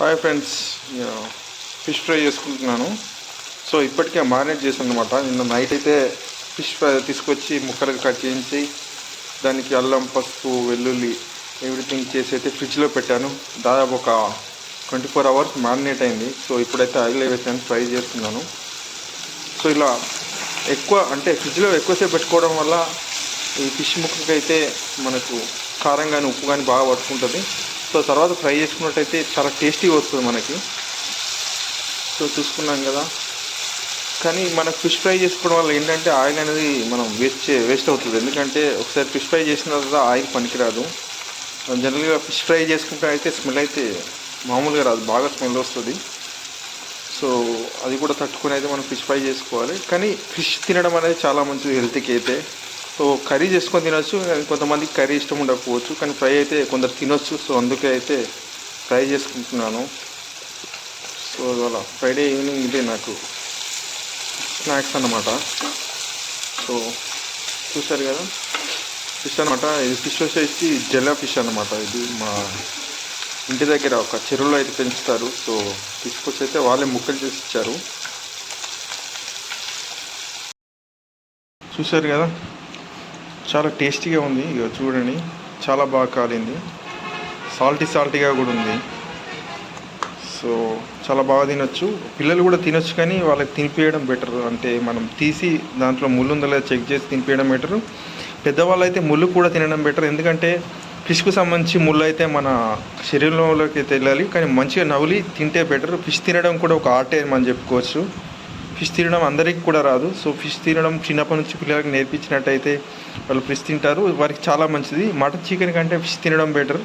Hi friends నేను fish fry చేసుకుంటున్నాను. So ఇప్పటికే మారినేట్ చేశాను అనమాట నిన్న నైట్ అయితే ఫిష్ ఫ్రై తీసుకొచ్చి ముక్కలుగా కట్ చేయించి దానికి అల్లం పసుపు వెల్లుల్లి ఎవ్రీథింగ్ చేసి అయితే ఫ్రిడ్జ్లో పెట్టాను. దాదాపు ఒక ట్వంటీ ఫోర్ అవర్స్ మారినేట్ అయింది. సో ఇప్పుడైతే ఆయిల్ వేసాను ఫ్రై చేస్తున్నాను. సో ఇలా ఎక్కువ అంటే ఫ్రిడ్జ్లో ఎక్కువసేపు పెట్టుకోవడం వల్ల ఈ ఫిష్ ముక్కకైతే మనకు కారం కానీ ఉప్పు కానీ బాగా పట్టుకుంటుంది. సో తర్వాత ఫ్రై చేసుకున్నట్టయితే చాలా టేస్టీగా వస్తుంది మనకి. సో చూసుకున్నాం కదా. కానీ మనకు ఫిష్ ఫ్రై చేసుకోవడం వల్ల ఏంటంటే ఆయిల్ అనేది మనం వేస్ట్ వేస్ట్ అవుతుంది. ఎందుకంటే ఒకసారి ఫిష్ ఫ్రై చేసిన తర్వాత ఆయిల్ పనికిరాదు. జనరల్గా ఫిష్ ఫ్రై చేసుకుంటే అయితే స్మెల్ అయితే మామూలుగా రాదు. బాగా స్మెల్ వస్తుంది. సో అది కూడా తట్టుకుని అయితే మనం ఫిష్ ఫ్రై చేసుకోవాలి. కానీ ఫిష్ తినడం అనేది చాలా మంచిది హెల్త్కి అయితే. సో కర్రీ చేసుకొని తినొచ్చు కొంతమందికి కర్రీ ఇష్టం ఉండకపోవచ్చు కానీ ఫ్రై అయితే కొందరు తినొచ్చు. సో అందుకే అయితే ఫ్రై చేసుకుంటున్నాను. సో అలా ఫ్రైడే ఈవినింగ్ ఇదే నాకు స్నాక్స్ అన్నమాట. సో చూసారు కదా? ఫిష్ అనమాట ఇది ఫిష్ వచ్చేసి జెల్లా ఫిష్ అనమాట ఇది మా ఇంటి దగ్గర ఒక చెరువులో అయితే పెంచుతారు. సో తీసుకొచ్చి అయితే వాళ్ళే ముక్కలు చేసి ఇచ్చారు. చూసారు కదా? చాలా టేస్టీగా ఉంది. ఇక చూడండి. చాలా బాగా కాలింది. సాల్టీ సాల్టీగా కూడా ఉంది. సో చాలా బాగా తినొచ్చు. పిల్లలు కూడా తినొచ్చు కానీ వాళ్ళకి తినిపించడం బెటర్. అంటే మనం తీసి దాంట్లో ముళ్ళు ఉందో లేదా చెక్ చేసి తినిపించడం బెటర్. పెద్దవాళ్ళు అయితే ముళ్ళు కూడా తినడం బెటర్. ఎందుకంటే ఫిష్కు సంబంధించి ముళ్ళు అయితే మన శరీరంలోకి అయితే వెళ్ళాలి కానీ మంచిగా నవ్వులి తింటే బెటర్. ఫిష్ తినడం కూడా ఒక ఆర్టే అని మనం చెప్పుకోవచ్చు. ఫిష్ తినడం అందరికీ కూడా రాదు. సో ఫిష్ తినడం చిన్నప్పటి నుంచి పిల్లలకు నేర్పించినట్టయితే వాళ్ళు ఫిష్ తింటారు. వారికి చాలా మంచిది. మటన్ చికెన్ కంటే ఫిష్ తినడం బెటర్.